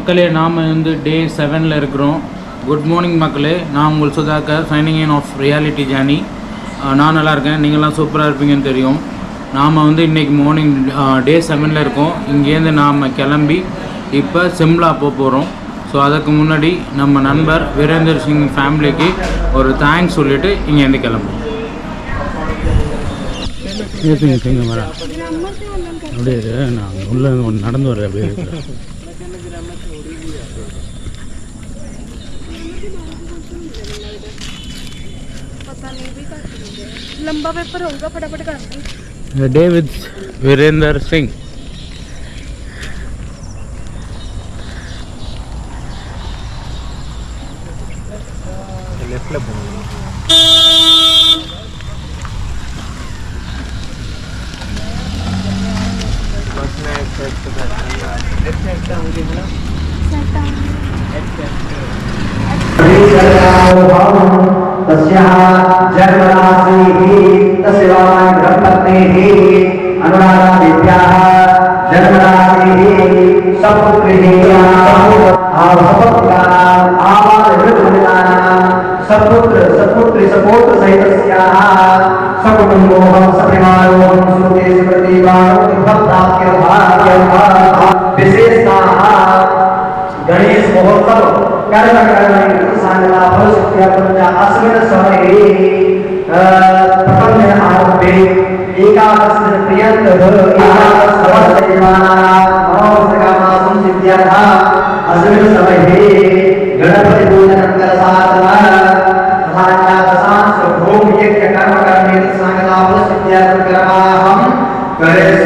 மக்களே நாம் வந்து டே செவனில் இருக்கிறோம். குட் மார்னிங் மக்களே. நான் உங்கள் Sudhakar shining in of reality journey நான் நல்லா இருக்கேன். நீங்களாம் சூப்பராக இருப்பீங்கன்னு தெரியும். நாம் வந்து இன்றைக்கி மார்னிங் டே செவனில் இருக்கோம். இங்கேருந்து நாம் கிளம்பி இப்போ சிம்லா போக போகிறோம் ஸோ அதுக்கு முன்னாடி நம்ம நண்பர் வீரேந்தர் சிங் ஃபேமிலிக்கு ஒரு தேங்க்ஸ் சொல்லிவிட்டு இங்கேருந்து கிளம்புவோம் ஏற்றுங்க ஏற்றுங்க மேடம் அப்படியே நான் உள்ளே நடந்து வரேன் அப்படியே. लंबा पेपर होगा फटाफट कर day with Virendra Singh Thank you. तस्याः जन्मराशिः तस्य वामान् गृहपत्नीः अनुराधादेव्याः जन्मराशिः सपुत्र सपुत्र सपोत्र सहितस्याः सकुटुम्बोऽहं सप्रिमाणोऽहं सुते सुप्रतीवाणो भक्ताख्यभाग्यभाः विशेषताः गणेश महोत्सव कर्म करणे ಸಾಲದ ಭವಿಷ್ಯ ಪುಣ್ಯ ಅಸ್ಮಿನ ಸಮಯೇ ಪ್ರಪಂಚ ಆರಂಭೆ ಏಕಾದಶ ಪ್ರಿಯಂತ ಅಸ್ಮಿನ ಸಮಯೇ ಗಣಪತಿ ಪೂಜನ ಸಾಧನ कर्म करने संगला गणेश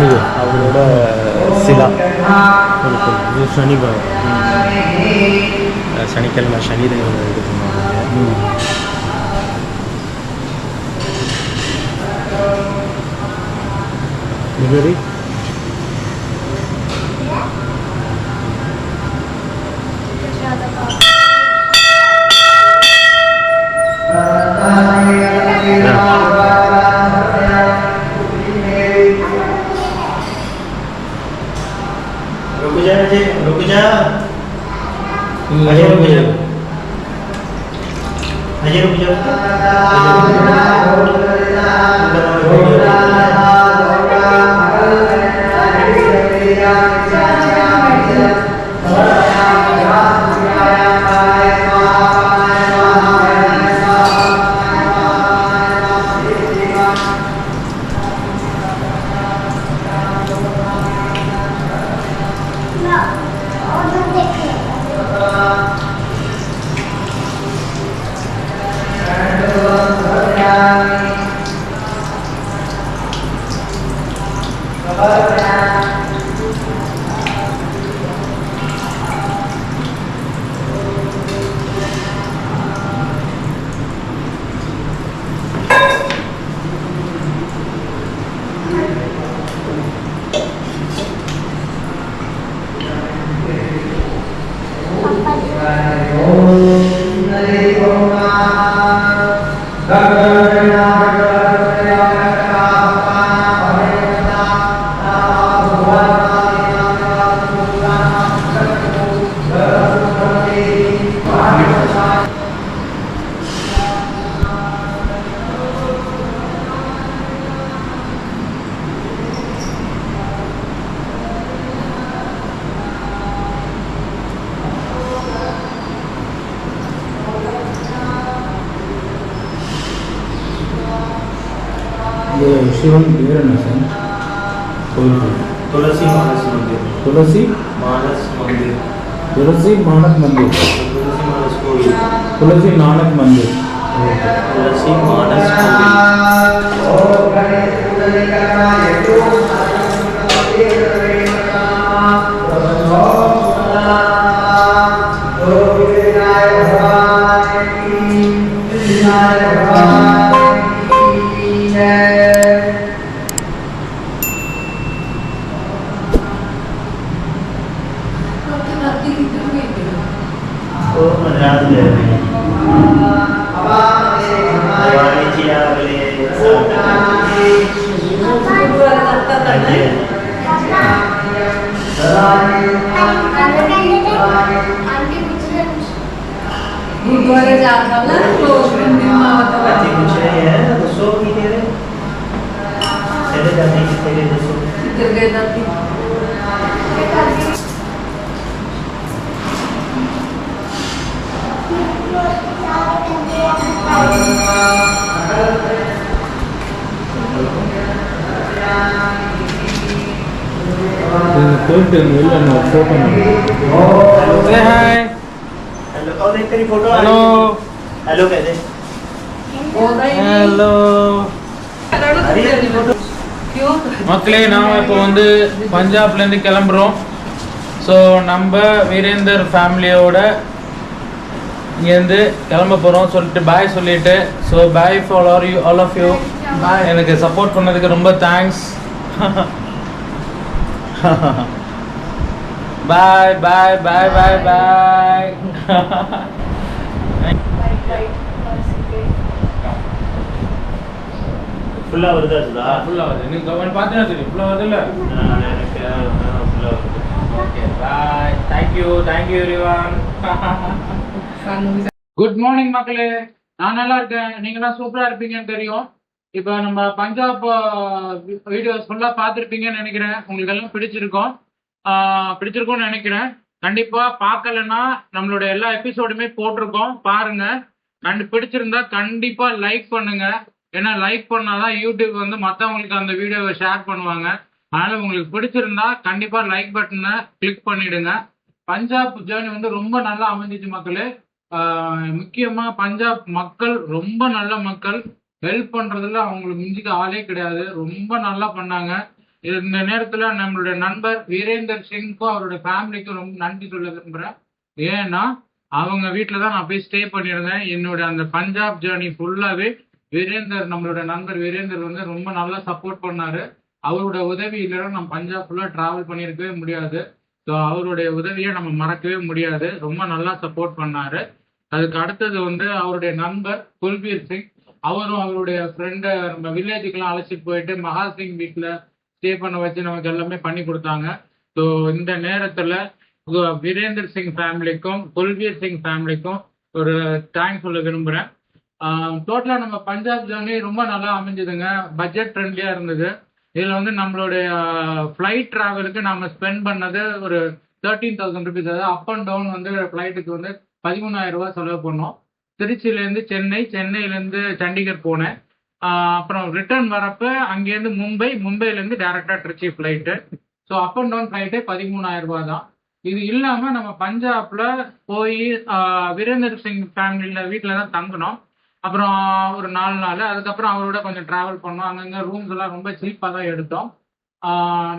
இது அவரோட சிலா இருக்கும் சனி சனிக்கிழமை சனி இது Hmm. Delivery? रुक जा रुक Amen. मेरा नाम तुलसी मानस मंदिर तुलसी मानस मंदिर तुलसी मानस मंदिर तुलसी नानक मंदिर तुलसी मानस गुरुद्वारे जाता ना तो उसमें मिलना होता है अच्छी कुछ नहीं है तो सो की तेरे तेरे जाने की तेरे तो सो तेरे जाती போயிட்டு வெளில நான் ஃபோட்டோ சே ஹாய் हेलो और देख तेरी फोटो हेलो हेलो कहते ஹலோ अरे तेरी फोटो क्यों மக்களே நாம் இப்போ வந்து பஞ்சாப்லேருந்து கிளம்புறோம் ஸோ நம்ம வீரேந்தர் ஃபேமிலியோட இங்கேருந்து கிளம்ப போகிறோம் சொல்லிட்டு பாய் சொல்லிவிட்டு so bye for are you all of you எனக்கு சப்போர்ட் பண்ணதுக்கு ரொம்ப தேங்க்ஸ் பாய் பாய் பாய் பாய் பாய் ஃபுல்லாக வருதா சுதா? ஃபுல்லாக வருது. நீங்கள் கவர்மெண்ட் பார்த்தா தெரியும். ஃபுல்லாக வருது இல்லை எனக்கு ஃபுல்லாக வருது. Okay bye thank you thank you everyone good morning மக்களே. நான் நல்லா இருக்கேன். நீங்களாம் சூப்பரா இருப்பீங்கன்னு தெரியும். இப்போ நம்ம பஞ்சாப் வீடியோஸ் ஃபுல்லாக பார்த்துருப்பீங்கன்னு நினைக்கிறேன். உங்களுக்கு எல்லாம் பிடிச்சிருக்கும். ஆஹ் பிடிச்சிருக்கும்னு நினைக்கிறேன். கண்டிப்பா பார்க்கலன்னா நம்மளோட எல்லா எபிசோடுமே போட்டிருக்கோம். பாருங்க. கண்டு பிடிச்சிருந்தா கண்டிப்பா லைக் பண்ணுங்க. ஏன்னா லைக் பண்ணாதான் யூடியூப் வந்து மற்றவங்களுக்கு அந்த வீடியோவை ஷேர் பண்ணுவாங்க. அதனால உங்களுக்கு பிடிச்சிருந்தா கண்டிப்பா லைக் பட்டனை கிளிக் பண்ணிடுங்க. பஞ்சாப் ஜேர்னி வந்து ரொம்ப நல்லா அமைஞ்சிச்சு மக்களே. முக்கியமா பஞ்சாப் மக்கள் ரொம்ப நல்ல மக்கள். ஹெல்ப் பண்றதுல அவங்களுக்கு மிஞ்சிக்க ஆளே கிடையாது. ரொம்ப நல்லா பண்ணாங்க. இந்த நேரத்துல நம்மளுடைய நண்பர் வீரேந்தர் சிங்க்கும் அவருடைய ஃபேமிலிக்கும் ரொம்ப நன்றி சொல்ல விரும்புறேன். ஏன்னா அவங்க வீட்டில் தான் நான் போய் ஸ்டே பண்ணியிருந்தேன். என்னோட அந்த பஞ்சாப் ஜேர்னி ஃபுல்லாவே வீரேந்தர் நம்மளோட நண்பர் வீரேந்தர் வந்து ரொம்ப நல்லா சப்போர்ட் பண்ணாரு. அவரோட உதவி இல்லைன்னா நம்ம பஞ்சாப் ஃபுல்லாக ட்ராவல் பண்ணியிருக்கவே முடியாது. ஸோ அவருடைய உதவியை நம்ம மறக்கவே முடியாது. ரொம்ப நல்லா சப்போர்ட் பண்ணாரு. அதுக்கு அடுத்தது வந்து அவருடைய நண்பர் குல்பீர் சிங். அவரும் அவருடைய ஃப்ரெண்டை நம்ம வில்லேஜுக்கெல்லாம் அழைச்சிட்டு போயிட்டு மகா சிங் வீட்டில் ஸ்டே பண்ண வச்சு நமக்கு எல்லாமே பண்ணி கொடுத்தாங்க. ஸோ இந்த நேரத்தில் வீரேந்தர் சிங் ஃபேமிலிக்கும் குல்பீர் சிங் ஃபேமிலிக்கும் ஒரு தேங்க்ஸ் சொல்ல விரும்புகிறேன் டோட்டலாக நம்ம பஞ்சாப் ஜர்னி ரொம்ப நல்லா அமைஞ்சதுங்க. பட்ஜெட் ஃப்ரெண்ட்லியாக இருந்தது. இதில் வந்து நம்மளுடைய ஃப்ளைட் ட்ராவலுக்கு நம்ம ஸ்பெண்ட் பண்ணது ஒரு தேர்ட்டீன் தௌசண்ட் ருபீஸ் அதாவது அப் அண்ட் டவுன் வந்து ஃப்ளைட்டுக்கு வந்து பதிமூணாயிரம் ரூபாய் செலவு பண்ணோம். திருச்சியிலேருந்து சென்னை சென்னையிலேருந்து சண்டிகர் போனேன். அப்புறம் ரிட்டர்ன் வரப்ப அங்கேருந்து மும்பை மும்பையிலேருந்து டேரெக்டாக Trichy flight so up and down ஃப்ளைட்டே பதிமூணாயிரம் ரூபா தான். இது இல்லாமல் நம்ம பஞ்சாப்ல போய் வீரேந்தர் சிங் ஃபேமிலியில் வீட்டில் தான் தங்கினோம். அப்புறம் ஒரு நாலு நாள். அதுக்கப்புறம் அவரோட கொஞ்சம் ட்ராவல் பண்ணோம். அங்கங்கே ரூம்ஸ் எல்லாம் ரொம்ப சீப்பாக தான் எடுத்தோம்.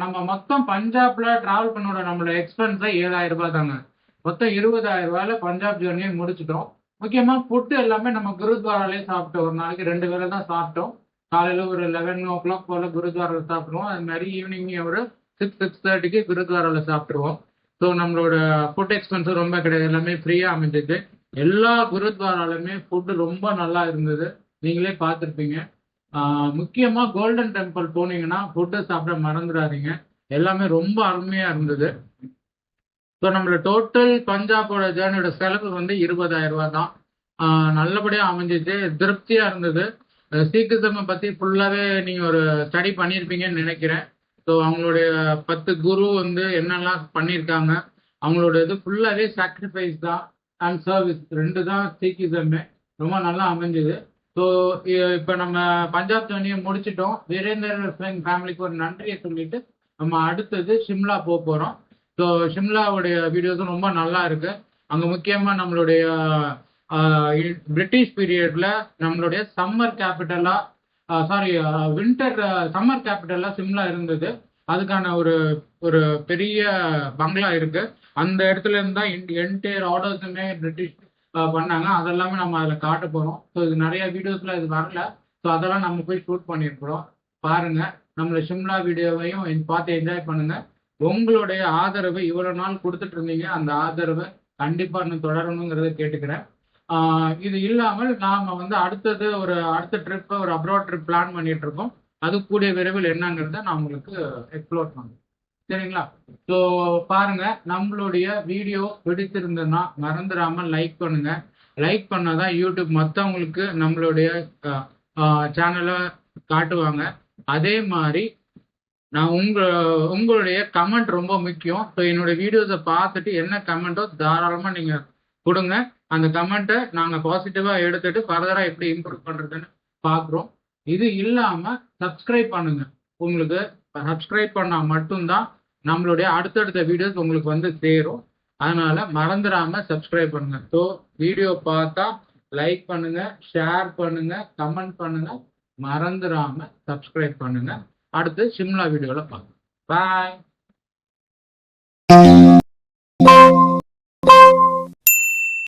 நம்ம மொத்தம் பஞ்சாப்ல டிராவல் பண்ணோட நம்மளோட எக்ஸ்பென்ஸை ஏழாயிரம் ரூபாய் தாங்க. மொத்தம் இருபதாயிரம் ரூபாயில பஞ்சாப் ஜேர்னியை முடிச்சிட்டோம். முக்கியமா ஃபுட்டு எல்லாமே நம்ம குருத்வாராலே சாப்பிட்டோம் ஒரு நாளைக்கு ரெண்டு வேளை தான் சாப்பிட்டோம். காலையில ஒரு லெவன் ஓ கிளாக் போல குருத்வாராவில் சாப்பிடுவோம். அது மாதிரி ஈவினிங் ஒரு சிக்ஸ் சிக்ஸ் தேர்ட்டிக்கு குருத்வாராவில் சாப்பிடுவோம் ஸோ நம்மளோட ஃபுட் எக்ஸ்பென்ஸும் ரொம்ப கிடையாது. எல்லாமே ஃப்ரீயாக அமைஞ்சிது. எல்லா குருத்வாராலுமே ஃபுட்டு ரொம்ப நல்லா இருந்தது. நீங்களே பார்த்துருப்பீங்க. முக்கியமாக கோல்டன் டெம்பிள் போனீங்கன்னா ஃபுட்டை சாப்பிட மறந்துடாதீங்க. எல்லாமே ரொம்ப அருமையாக இருந்தது. ஸோ நம்மளோட டோட்டல் பஞ்சாபோட ஜேர்னியோட செலவு வந்து இருபதாயிரம் ரூபா தான். நல்லபடியாக அமைஞ்சிச்சு. திருப்தியா இருந்தது. சீக்கிரத்தை பத்தி ஃபுல்லாவே நீங்க ஒரு ஸ்டடி பண்ணியிருப்பீங்கன்னு நினைக்கிறேன். ஸோ அவங்களுடைய பத்து குரு வந்து என்னெல்லாம் பண்ணியிருக்காங்க அவங்களோட இது ஃபுல்லாவே சாக்ரிஃபைஸ் தான் அண்ட் சர்வீஸ் ரெண்டு தான் சீக்கிசமே ரொம்ப நல்லா அமைஞ்சது. ஸோ இப்போ நம்ம பஞ்சாப் ஜர்னியை முடிச்சிட்டோம். வீரேந்தர் ஃபேமிலிக்கு ஒரு நன்றியை சொல்லிட்டு நம்ம அடுத்தது சிம்லா போக போகிறோம் ஸோ ஷிம்லாவுடைய வீடியோஸும் ரொம்ப நல்லா இருக்கு. அங்கே முக்கியமாக நம்மளுடைய பிரிட்டிஷ் பீரியட்ல நம்மளுடைய சம்மர் கேபிட்டலா சாரி வின்டர் சம்மர் கேபிட்டலா சிம்லா இருந்தது. அதுக்கான ஒரு ஒரு பெரிய பங்களா இருக்கு. அந்த இடத்துல இருந்து தான் என்டையர் ஆர்டர்ஸுமே பிரிட்டிஷ் பண்ணாங்க. அதெல்லாமே நம்ம அதில் காட்ட போகிறோம் ஸோ இது நிறைய வீடியோஸில் இது வரல. ஸோ அதெல்லாம் நம்ம போய் ஷூட் பண்ணியிருக்கிறோம் பாருங்க. நம்மளோட சிம்லா வீடியோவையும் பார்த்து என்ஜாய் பண்ணுங்க. உங்களுடைய ஆதரவு இவ்வளவு நாள் கொடுத்துட்டு இருந்தீங்க அந்த ஆதரவை கண்டிப்பா இன்னும் தொடரணுங்கிறத கேட்டுக்கிறேன். ஆஹ் இது இல்லாமல் நாம வந்து அடுத்தது ஒரு அடுத்த ட்ரிப் ஒரு அப்ராட் ட்ரிப் பிளான் பண்ணிட்டு இருக்கோம். அது கூடிய விரைவில் என்னங்கிறத நான் உங்களுக்கு எக்ஸ்ப்ளோர் பண்ணுறேன் சரிங்களா? ஸோ பாருங்க நம்மளுடைய வீடியோ பிடித்திருந்ததுன்னா மறந்துடாம லைக் பண்ணுங்க. லைக் பண்ணாதான் யூடியூப் மற்றவங்களுக்கு நம்மளுடைய சேனலை காட்டுவாங்க. அதே மாதிரி நான் உங்க உங்களுடைய கமெண்ட் ரொம்ப முக்கியம். ஸோ என்னோட வீடியோஸை பார்த்துட்டு என்ன கமெண்ட்டோ தாராளமாக நீங்கள் கொடுங்க. அந்த கமெண்ட்டை நாங்கள் பாசிட்டிவாக எடுத்துட்டு ஃபர்தராக எப்படி இம்ப்ரூவ் பண்ணுறதுன்னு பார்க்குறோம். இது இல்லாமல் சப்ஸ்கிரைப் பண்ணுங்க. உங்களுக்கு சப்ஸ்கிரைப் பண்ணால் மட்டும்தான் நம்மளுடைய அடுத்தடுத்த வீடியோஸ் உங்களுக்கு வந்து சேரும். அதனால மறந்துடாம சப்ஸ்கிரைப் பண்ணுங்க. ஸோ வீடியோ பார்த்தா லைக் பண்ணுங்க ஷேர் பண்ணுங்க கமெண்ட் பண்ணுங்க. மறந்துடாம சப்ஸ்கிரைப் பண்ணுங்க. அடுத்து சிம்லா வீடியோவில் பார்க்கலாம். பாய்